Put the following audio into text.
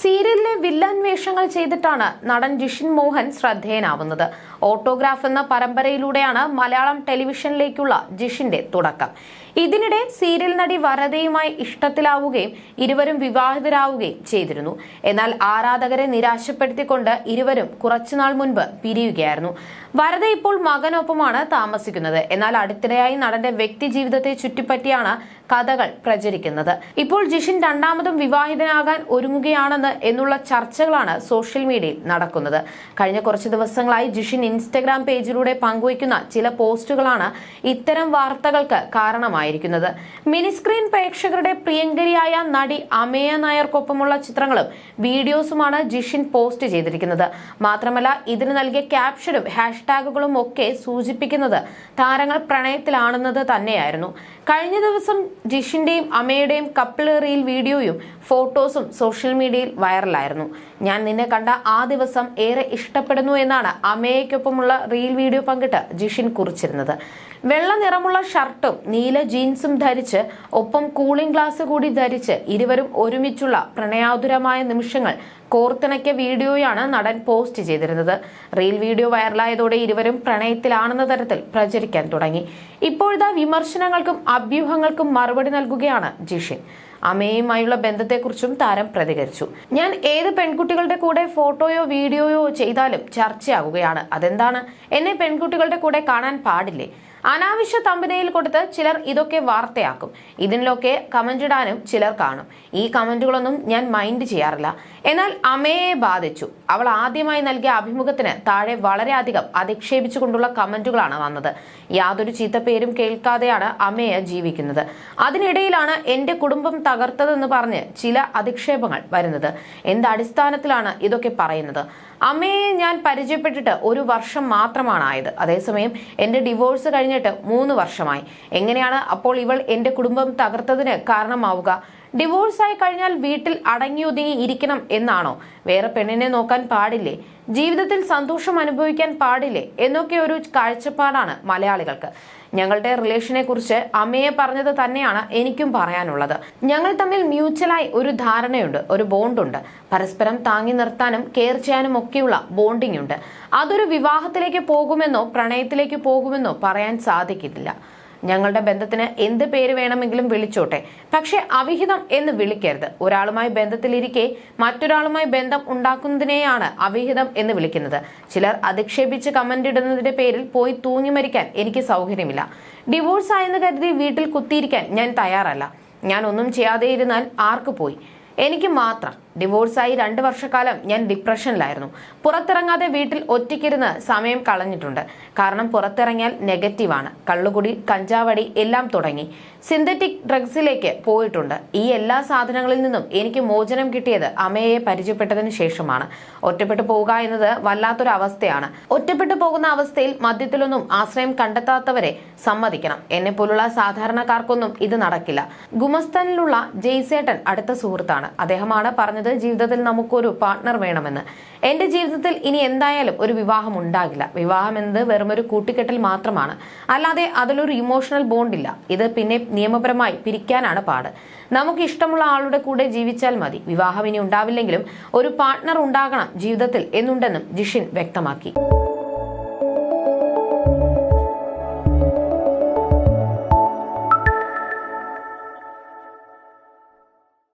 സീരിയലിലെ വില്ലൻ വേഷങ്ങൾ ചെയ്തിട്ടാണ് നടൻ ജിഷിൻ മോഹൻ ശ്രദ്ധേയനാവുന്നത്. ഓട്ടോഗ്രാഫ് എന്ന പരമ്പരയിലൂടെയാണ് മലയാളം ടെലിവിഷനിലേക്കുള്ള ജിഷിന്റെ തുടക്കം. ഇതിനിടെ സീരിയൽ നടി വരദയുമായി ഇഷ്ടത്തിലാവുകയും ഇരുവരും വിവാഹിതരാവുകയും ചെയ്തിരുന്നു. എന്നാൽ ആരാധകരെ നിരാശപ്പെടുത്തിക്കൊണ്ട് ഇരുവരും കുറച്ചുനാൾ മുൻപ് പിരിയുകയായിരുന്നു. വരദ ഇപ്പോൾ മകനൊപ്പമാണ് താമസിക്കുന്നത്. എന്നാൽ അടുത്തിടെയായി നടന്റെ വ്യക്തി ജീവിതത്തെ ചുറ്റിപ്പറ്റിയാണ് കഥകൾ പ്രചരിക്കുന്നത്. ഇപ്പോൾ ജിഷിൻ രണ്ടാമതും വിവാഹിതനാകാൻ ഒരുങ്ങുകയാണെന്ന് എന്നുള്ള ചർച്ചകളാണ് സോഷ്യൽ മീഡിയയിൽ നടക്കുന്നത്. കഴിഞ്ഞ കുറച്ച് ദിവസങ്ങളായി ജിഷിൻ ഇൻസ്റ്റഗ്രാം പേജിലൂടെ പങ്കുവയ്ക്കുന്ന ചില പോസ്റ്റുകളാണ് ഇത്തരം വാർത്തകൾക്ക് കാരണമായിരിക്കുന്നത്. മിനിസ്ക്രീൻ പ്രേക്ഷകരുടെ പ്രിയങ്കരിയായ നടി അമേയ നായർക്കൊപ്പമുള്ള ചിത്രങ്ങളും വീഡിയോസുമാണ് ജിഷിൻ പോസ്റ്റ് ചെയ്തിരിക്കുന്നത്. മാത്രമല്ല ഇതിന് നൽകിയ ക്യാപ്ഷനും ഹാഷ്ടാഗുകളും ഒക്കെ സൂചിപ്പിക്കുന്നത് താരങ്ങൾ പ്രണയത്തിലാണെന്നത് തന്നെയായിരുന്നു. കഴിഞ്ഞ ദിവസം ജിഷിന്റെയും അമ്മയുടെയും കപ്പിൾ റീൽ വീഡിയോയും ഫോട്ടോസും സോഷ്യൽ മീഡിയയിൽ വൈറലായിരുന്നു. ഞാൻ നിന്നെ കണ്ട ആ ദിവസം ഏറെ ഇഷ്ടപ്പെടുന്നു എന്നാണ് അമ്മയ്ക്കൊപ്പമുള്ള റീൽ വീഡിയോ പങ്കിട്ട് ജിഷിൻ കുറിച്ചിരുന്നത്. വെള്ള നിറമുള്ള ഷർട്ടും നീല ജീൻസും ധരിച്ച് ഒപ്പം കൂളിംഗ് ഗ്ലാസ് കൂടി ധരിച്ച് ഇരുവരും ഒരുമിച്ചുള്ള പ്രണയാതുരമായ നിമിഷങ്ങൾ കോർത്തിണക്കിയ വീഡിയോയാണ് നടൻ പോസ്റ്റ് ചെയ്തിരുന്നത്. റീൽ വീഡിയോ വൈറലായതോടെ ഇരുവരും പ്രണയത്തിലാണെന്ന തരത്തിൽ പ്രചരിക്കാൻ തുടങ്ങി. ഇപ്പോഴത്തെ വിമർശനങ്ങൾക്കും അഭ്യൂഹങ്ങൾക്കും മറുപടി നൽകുകയാണ് ജിഷിൻ. അമ്മയുമായുള്ള ബന്ധത്തെക്കുറിച്ചും താരം പ്രതികരിച്ചു. ഞാൻ ഏത് പെൺകുട്ടികളുടെ കൂടെ ഫോട്ടോയോ വീഡിയോയോ ചെയ്താലും ചർച്ചയാകുകയാണ് അതെന്താണ്? എന്നെ പെൺകുട്ടികളുടെ കൂടെ കാണാൻ പാടില്ലേ? അനാവശ്യ തമ്പനയിൽ കൊടുത്ത് ചിലർ ഇതൊക്കെ വാർത്തയാക്കും. ഇതിനൊക്കെ കമന്റ് ഇടാനും ചിലർ കാണും. ഈ കമന്റുകളൊന്നും ഞാൻ മൈൻഡ് ചെയ്യാറില്ല. എന്നാൽ അമ്മയെ ബാധിച്ചു. അവൾ ആദ്യമായി നൽകിയ അഭിമുഖത്തിന് താഴെ വളരെയധികം അധിക്ഷേപിച്ചുകൊണ്ടുള്ള കമന്റുകളാണ് വന്നത്. യാതൊരു ചീത്തപ്പേരും കേൾക്കാതെയാണ് അമ്മയെ ജീവിക്കുന്നത്. അതിനിടയിലാണ് എന്റെ കുടുംബം തകർത്തതെന്ന് പറഞ്ഞ് ചില അധിക്ഷേപങ്ങൾ വരുന്നത്. എന്ത് അടിസ്ഥാനത്തിലാണ് ഇതൊക്കെ പറയുന്നത്? അമ്മയെ ഞാൻ പരിചയപ്പെട്ടിട്ട് ഒരു വർഷം മാത്രമാണ് ആയത് അതേസമയം എന്റെ ഡിവോഴ്സ് കഴിഞ്ഞിട്ട് മൂന്ന് വർഷമായി. എങ്ങനെയാണ് അപ്പോൾ ഇവൾ എന്റെ കുടുംബം തകർത്തതിന് കാരണമാവുക? ഡിവോഴ്സ് ആയി കഴിഞ്ഞാൽ വീട്ടിൽ അടങ്ങിയൊതുങ്ങി ഇരിക്കണം എന്നാണോ? വേറെ പെണ്ണിനെ നോക്കാൻ പാടില്ലേ? ജീവിതത്തിൽ സന്തോഷം അനുഭവിക്കാൻ പാടില്ലേ? എന്നൊക്കെ ഒരു കാഴ്ചപ്പാടാണ് മലയാളികൾക്ക്. ഞങ്ങളുടെ റിലേഷനെ കുറിച്ച് അമ്മയെ പറഞ്ഞത് തന്നെയാണ് എനിക്കും പറയാനുള്ളത്. ഞങ്ങൾ തമ്മിൽ മ്യൂച്വലായി ഒരു ധാരണയുണ്ട് ഒരു ബോണ്ടുണ്ട്. പരസ്പരം താങ്ങി നിർത്താനും കെയർ ചെയ്യാനും ഒക്കെയുള്ള ബോണ്ടിംഗ് ഉണ്ട് അതൊരു വിവാഹത്തിലേക്ക് പോകുമെന്നോ പ്രണയത്തിലേക്ക് പോകുമെന്നോ പറയാൻ സാധിക്കില്ല ഞങ്ങളുടെ ബന്ധത്തിന് എന്ത് പേര് വേണമെങ്കിലും വിളിച്ചോട്ടെ. പക്ഷെ അവിഹിതം എന്ന് വിളിക്കരുത്. ഒരാളുമായി ബന്ധത്തിലിരിക്കെ മറ്റൊരാളുമായി ബന്ധം ഉണ്ടാക്കുന്നതിനെയാണ് അവിഹിതം എന്ന് വിളിക്കുന്നത്. ചിലർ അധിക്ഷേപിച്ച് കമന്റ് ഇടുന്നതിന്റെ പേരിൽ പോയി തൂങ്ങി മരിക്കാൻ എനിക്ക് സൗകര്യമില്ല. ഡിവോഴ്സ് ആയെന്ന് കരുതി വീട്ടിൽ കുത്തിയിരിക്കാൻ ഞാൻ തയ്യാറല്ല. ഞാൻ ഒന്നും ചെയ്യാതെ ഇരുന്നാൽ ആർക്ക് പോയി? എനിക്ക് മാത്രം ഡിവോഴ്സായി രണ്ട് വർഷക്കാലം ഞാൻ ഡിപ്രഷനിലായിരുന്നു. പുറത്തിറങ്ങാതെ വീട്ടിൽ ഒറ്റയ്ക്കിരുന്ന് സമയം കളഞ്ഞിട്ടുണ്ട്. കാരണം പുറത്തിറങ്ങിയാൽ നെഗറ്റീവാണ്. കള്ളുകുടി കഞ്ചാവടി എല്ലാം തുടങ്ങി. സിന്തറ്റിക് ഡ്രഗ്സിലേക്ക് പോയിട്ടുണ്ട്. ഈ എല്ലാ സാധനങ്ങളിൽ നിന്നും എനിക്ക് മോചനം കിട്ടിയത് അമ്മയെ പരിചയപ്പെട്ടതിന് ശേഷമാണ്. ഒറ്റപ്പെട്ടു പോവുക എന്നത് വല്ലാത്തൊരു അവസ്ഥയാണ് ഒറ്റപ്പെട്ടു പോകുന്ന അവസ്ഥയിൽ മദ്യത്തിലൊന്നും ആശ്രയം കണ്ടെത്താത്തവരെ സമ്മതിക്കണം. എന്നെ പോലുള്ള സാധാരണക്കാർക്കൊന്നും ഇത് നടക്കില്ല. ഗുമസ്തനിലുള്ള ജയ്സേട്ടൻ അടുത്ത സുഹൃത്താണ്. അദ്ദേഹമാണ് പറഞ്ഞത് ജീവിതത്തിൽ നമുക്കൊരു പാർട്ട്ണർ വേണമെന്ന്. എന്റെ ജീവിതത്തിൽ ഇനി എന്തായാലും ഒരു വിവാഹം ഉണ്ടാകില്ല. വിവാഹം എന്നത് വെറുമൊരു കൂട്ടിക്കെട്ടൽ മാത്രമാണ്. അല്ലാതെ അതിലൊരു ഇമോഷണൽ ബോണ്ടില്ല ഇത് പിന്നെ നിയമപരമായി പിരിക്കാനാണ് പാട്. നമുക്ക് ഇഷ്ടമുള്ള ആളുടെ കൂടെ ജീവിച്ചാൽ മതി. വിവാഹം ഇനി ഉണ്ടാവില്ലെങ്കിലും ഒരു പാർട്ട്ണർ ഉണ്ടാകണം ജീവിതത്തിൽ എന്നുണ്ടെന്നും ജിഷിൻ വ്യക്തമാക്കി.